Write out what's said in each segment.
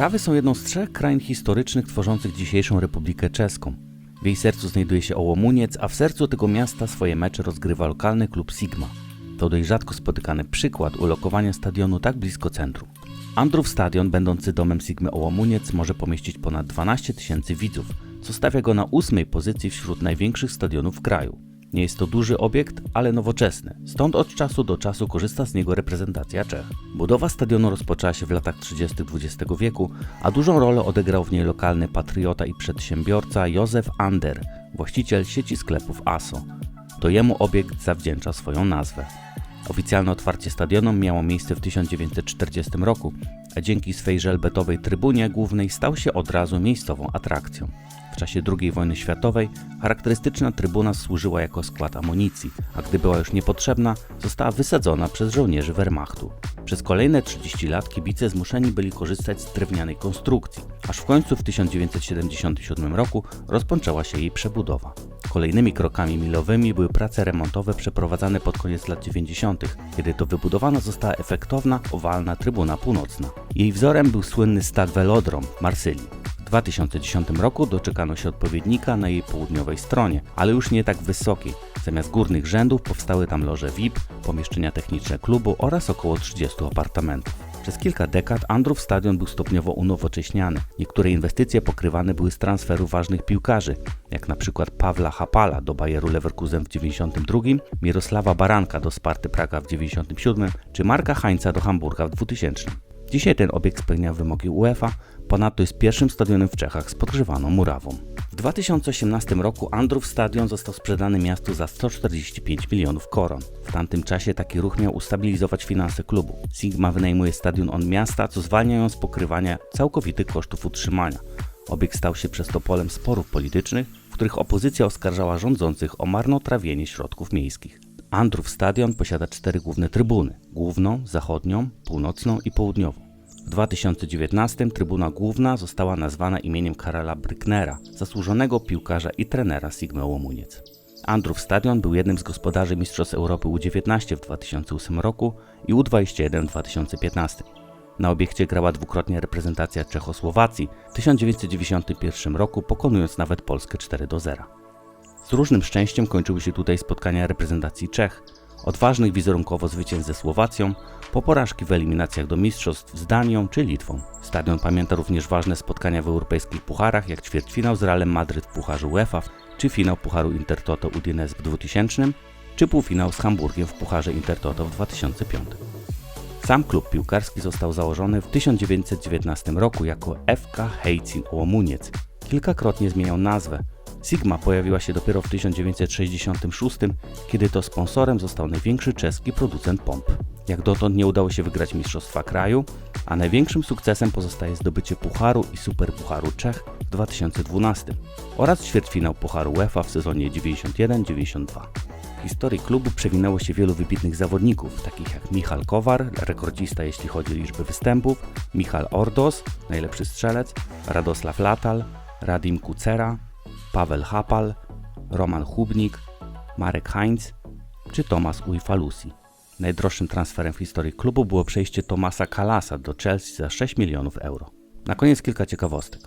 Morawy są jedną z trzech krain historycznych tworzących dzisiejszą Republikę Czeską. W jej sercu znajduje się Ołomuniec, a w sercu tego miasta swoje mecze rozgrywa lokalny klub Sigma. To dość rzadko spotykany przykład ulokowania stadionu tak blisko centrum. Andrów Stadion, będący domem Sigmy Ołomuniec, może pomieścić ponad 12 tysięcy widzów, co stawia go na ósmej pozycji wśród największych stadionów w kraju. Nie jest to duży obiekt, ale nowoczesny, stąd od czasu do czasu korzysta z niego reprezentacja Czech. Budowa stadionu rozpoczęła się w latach 30. XX wieku, a dużą rolę odegrał w niej lokalny patriota i przedsiębiorca Józef Ander, właściciel sieci sklepów ASO. To jemu obiekt zawdzięcza swoją nazwę. Oficjalne otwarcie stadionu miało miejsce w 1940 roku, a dzięki swej żelbetowej trybunie głównej stał się od razu miejscową atrakcją. W czasie II wojny światowej charakterystyczna trybuna służyła jako skład amunicji, a gdy była już niepotrzebna, została wysadzona przez żołnierzy Wehrmachtu. Przez kolejne 30 lat kibice zmuszeni byli korzystać z drewnianej konstrukcji, aż w końcu w 1977 roku rozpoczęła się jej przebudowa. Kolejnymi krokami milowymi były prace remontowe przeprowadzane pod koniec lat 90., kiedy to wybudowana została efektowna, owalna trybuna północna. Jej wzorem był słynny stad Velodrom w Marsylii. W 2010 roku doczekano się odpowiednika na jej południowej stronie, ale już nie tak wysokiej. Zamiast górnych rzędów powstały tam loże VIP, pomieszczenia techniczne klubu oraz około 30 apartamentów. Przez kilka dekad Andrów Stadion był stopniowo unowocześniany. Niektóre inwestycje pokrywane były z transferu ważnych piłkarzy, jak na przykład Pawla Hapala do Bayeru Leverkusen w 92, Mirosława Baranka do Sparty Praga w 97 czy Marka Heinza do Hamburga w 2000. Dzisiaj ten obiekt spełnia wymogi UEFA, ponadto jest pierwszym stadionem w Czechach z podgrzewaną murawą. W 2018 roku Andrów Stadion został sprzedany miastu za 145 milionów koron. W tamtym czasie taki ruch miał ustabilizować finanse klubu. Sigma wynajmuje stadion od miasta, co zwalnia ją z pokrywania całkowitych kosztów utrzymania. Obiekt stał się przez to polem sporów politycznych, w których opozycja oskarżała rządzących o marnotrawienie środków miejskich. Andrów Stadion posiada cztery główne trybuny: główną, zachodnią, północną i południową. W 2019 trybuna główna została nazwana imieniem Karela Bryknera, zasłużonego piłkarza i trenera Sigmy Łomuniec. Andrów Stadion był jednym z gospodarzy Mistrzostw Europy U19 w 2008 roku i U21 w 2015. Na obiekcie grała dwukrotnie reprezentacja Czechosłowacji w 1991 roku, pokonując nawet Polskę 4 do 0. Z różnym szczęściem kończyły się tutaj spotkania reprezentacji Czech, od ważnych wizerunkowo zwycięstw ze Słowacją, po porażki w eliminacjach do mistrzostw z Danią czy Litwą. Stadion pamięta również ważne spotkania w europejskich pucharach, jak ćwierćfinał z Realem Madryt w Pucharze UEFA, czy finał Pucharu Intertoto Udinese w 2000, czy półfinał z Hamburgiem w Pucharze Intertoto w 2005. Sam klub piłkarski został założony w 1919 roku jako FK Hejcin Łomuniec. Kilkakrotnie zmieniał nazwę. Sigma pojawiła się dopiero w 1966, kiedy to sponsorem został największy czeski producent pomp. Jak dotąd nie udało się wygrać Mistrzostwa Kraju, a największym sukcesem pozostaje zdobycie Pucharu i Superpucharu Czech w 2012 oraz ćwierćfinał Pucharu UEFA w sezonie 91-92. W historii klubu przewinęło się wielu wybitnych zawodników, takich jak Michal Kowar, rekordzista jeśli chodzi o liczbę występów, Michal Ordos, najlepszy strzelec, Radosław Latal, Radim Kucera, Paweł Hapal, Roman Hubnik, Marek Heinz czy Tomasz Ujfalusi. Najdroższym transferem w historii klubu było przejście Tomasa Kalasa do Chelsea za 6 milionów euro. Na koniec kilka ciekawostek.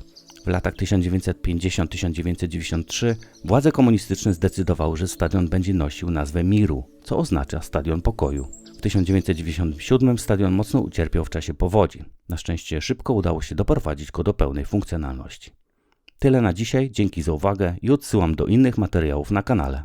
W latach 1950-1993 władze komunistyczne zdecydowały, że stadion będzie nosił nazwę Miru, co oznacza Stadion Pokoju. W 1997 stadion mocno ucierpiał w czasie powodzi. Na szczęście szybko udało się doprowadzić go do pełnej funkcjonalności. Tyle na dzisiaj, dzięki za uwagę i odsyłam do innych materiałów na kanale.